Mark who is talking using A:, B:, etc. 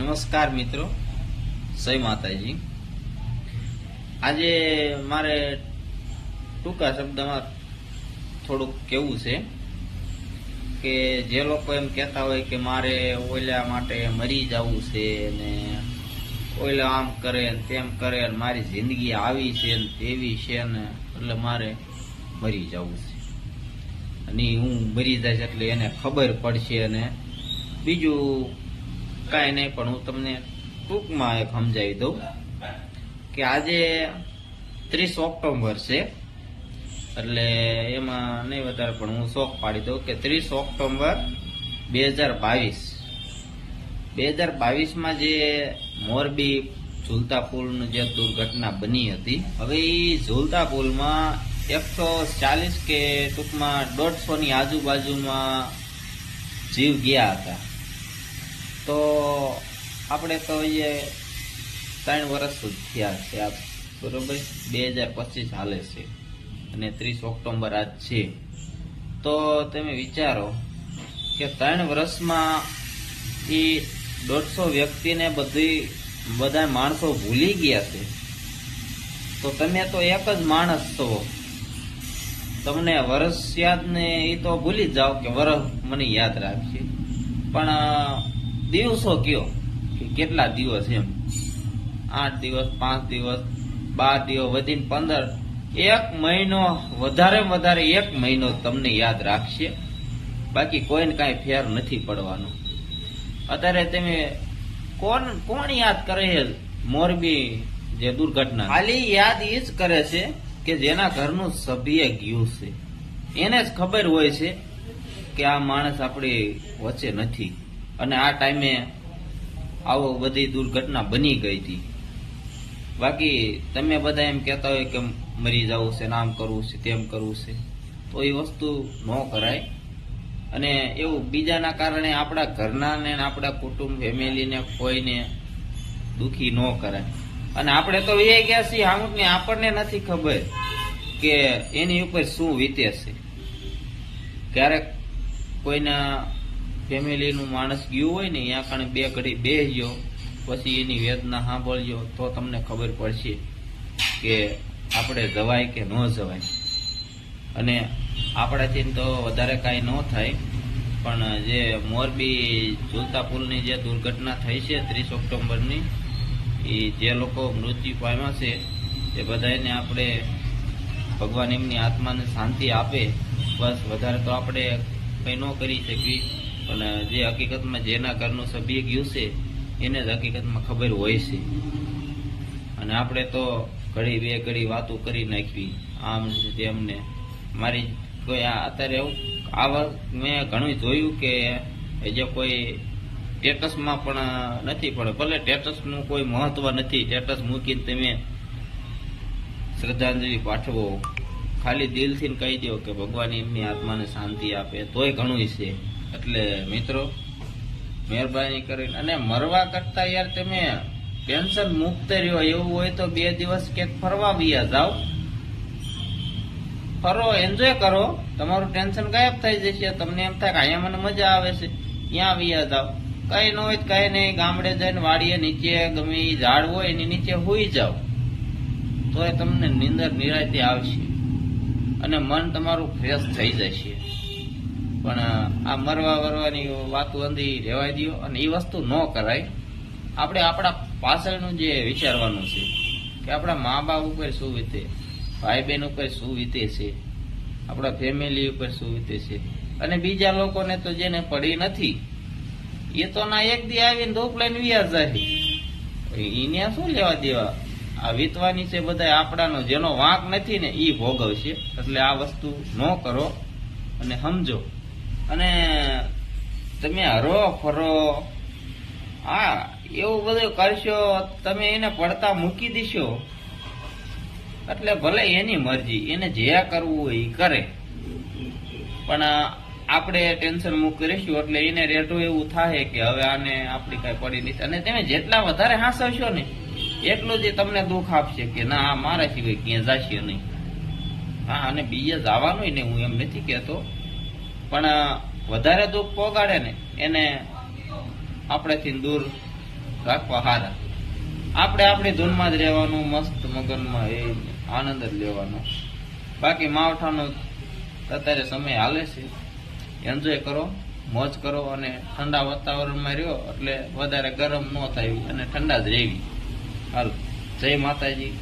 A: નમસ્કાર મિત્રો. જય માતાજી. આજે મારે ટૂંકા શબ્દમાં થોડુંક કેવું છે કે જે લોકો એમ કહેતા હોય કે મારે ઓલા માટે મરી જવું છે ને ઓલા આમ કરે ને તેમ કરે ને મારી જિંદગી આવી છે ને તેવી છે ને એટલે મારે મરી જવું છે. અને હું મરી જાય એટલે એને ખબર પડશે અને બીજું કાંઈ નહીં, પણ હું તમને ટૂંકમાં એક સમજાવી દઉં કે આજે ત્રીસ ઓક્ટોબર છે. એટલે એમાં નહીં વધારે, પણ હું શોખ પાડી દઉં કે ત્રીસ ઓક્ટોબર બે હજાર બાવીસ. બે હજાર બાવીસમાં જે મોરબી ઝુલતા પુલનું જે દુર્ઘટના બની હતી, હવે એ ઝુલતા પુલમાં એકસો ચાલીસ કે ટૂંકમાં દોઢસોની આજુબાજુમાં જીવ ગયા હતા. આપણે તો એ ત્રણ વર્ષ સુધી થયા છે. આ બરોબર બે હજાર પચીસ હાલે છે અને ત્રીસ ઓક્ટોબર આજ છે. તો તમે વિચારો કે ત્રણ વર્ષમાં એ દોઢસો વ્યક્તિને બધી, બધા માણસો ભૂલી ગયા છે. તો તમે તો એક જ માણસ છો. તમને વર્ષ યાદ ને એ તો ભૂલી જાઓ કે વર્ષ મને યાદ રાખશે પણ દિવસો કયો? કે કેટલા દિવસ એમ? આઠ દિવસ, પાંચ દિવસ, બાર દિવસ, વધીને પંદર. એક મહિનો વધારે વધારે એક મહિનો તમને યાદ રાખશે. બાકી કોઈને કાંઈ ફેર નથી પડવાનો. અત્યારે તમે કોણ કોણ યાદ કરે છે મોરબી જે દુર્ઘટના? ખાલી યાદ એ જ કરે છે કે જેના ઘરનું સભ્ય ગયું છે. એને જ ખબર હોય છે કે આ માણસ આપણી વચ્ચે નથી. અને આ ટાઈમે આવો બધી દુર્ઘટના બની ગઈ હતી. બાકી તમે બધા એમ કહેતા હોય કે મરી જવું છે, નામ કરવું છે, તેમ કરવું છે, તો એ વસ્તુ ન કરાય. અને એવું બીજાના કારણે આપણા ઘરનાને આપણા કુટુંબ ફેમિલીને કોઈને દુઃખી ન કરાય. અને આપણે તો એ ગયા છીએ અમુક ને આપણને નથી ખબર કે એની ઉપર શું વીતે છે. ક્યારેક કોઈના ફેમિલીનું માણસ ગયું હોય ને ત્યાં કારણે બે ઘડી બેસજો પછી એની વેદના સાંભળજો, તો તમને ખબર પડશે કે આપણે જવાય કે ન જવાય. અને આપણાથી તો વધારે કાંઈ ન થાય, પણ જે મોરબી ઝુલતા જે દુર્ઘટના થઈ છે ત્રીસ ઓક્ટોબરની, એ જે લોકો મૃત્યુ પામ્યા છે, એ બધાને આપણે ભગવાન એમની આત્માને શાંતિ આપે. બસ વધારે તો આપણે કંઈ ન કરી શકીએ. પણ જે હકીકતમાં જેના ઘરનું સભ્ય ગયું છે, એને જ હકીકતમાં ખબર હોય છે. અને આપણે તો ઘડી બે ઘડી વાતો કરી નાખવી. આમ તેમને તેમ મારી કોઈ અત્યારે એવું આ વર- મેં ઘણું જોયું કે એ જે કોઈ સ્ટેટસમાં પણ નથી પણ ભલે સ્ટેટસનું કોઈ મહત્વ નથી સ્ટેટસ મૂકીને તમે શ્રદ્ધાંજલિ પાઠવો. ખાલી દિલથી કહી દો કે ભગવાન એમની આત્માને શાંતિ આપે. તોય ઘણું છે. એટલે મિત્રો, મહેરબાની કરીને. અને મરવા કરતા યાર તમે ટેન્શન મુક્ત રહ્યો. એવું હોય તો બે દિવસ ક્યાંક ફરવા વ્યા જાઓ. ફરો એન્જોય કરો. તમારું ટેન્શન ગાયબ થઈ જશે. તમને એમ થાય કે અહીંયા મને મજા આવે છે. ત્યાં વ્યા જાઓ. કઈ ન હોય કઈ નહીં. ગામડે જઈને વાડીએ નીચે ગમે ઝાડ હોય એની નીચે હોઈ જાઓ. તો એ તમને નિંદર નિરાયતે આવશે. અને મન તમારું ફ્રેશ થઈ જશે. પણ આ મરવા વરવાની વાતો અંધી રહેવાય દો અને એ વસ્તુ ન કરાય. આપણે આપણા પાછળનું જે વિચારવાનું છે કે આપણા મા બાપ ઉપર શું વીતે ભાઈ બહેન ઉપર શું વીતે છે, આપણા ફેમિલી ઉપર શું વીતે છે. અને બીજા લોકોને તો જેને પડી નથી, એ તો ના એક દી આવીને ધૂપ લઈને વ્યાજ જાય. એને શું લેવા દેવા? આ વીતવાની છે બધા આપણાનો, જેનો વાંક નથી ને એ ભોગવશે. એટલે આ વસ્તુ ન કરો અને સમજો. અને તમે હરો ફરો, હા, એવું બધું કરશો, તમે એને પડતા મૂકી દેશો. એટલે ભલે એની મરજી, એને જે કરવું હોય એ કરે. પણ આપણે ટેન્શન મુક્ત રહીશું એટલે એને રેટું એવું થાય કે હવે આને આપણી કઈ પડી નથી. અને તમે જેટલા વધારે હાંસવશો ને, એટલું જ તમને દુઃખ આપશે કે ના, આ મારા સિવાય ક્યાં જશે નહીં. હા, અને બીજે જવાનું ને હું એમ નથી કહેતો. પણ વધારે દુઃખ પોગાડે ને, એને આપણેથી દૂર રાખવા સારા આપણે આપણી ધૂનમાં જ રહેવાનું, મસ્ત મગનમાં એ આનંદ જ લેવાનો. બાકી માવઠાનો અત્યારે સમય હાલે છે. એન્જોય કરો, મોજ કરો અને ઠંડા વાતાવરણમાં રહ્યો એટલે વધારે ગરમ ન થાય અને ઠંડા જ રહેવી. હાલ, જય માતાજી.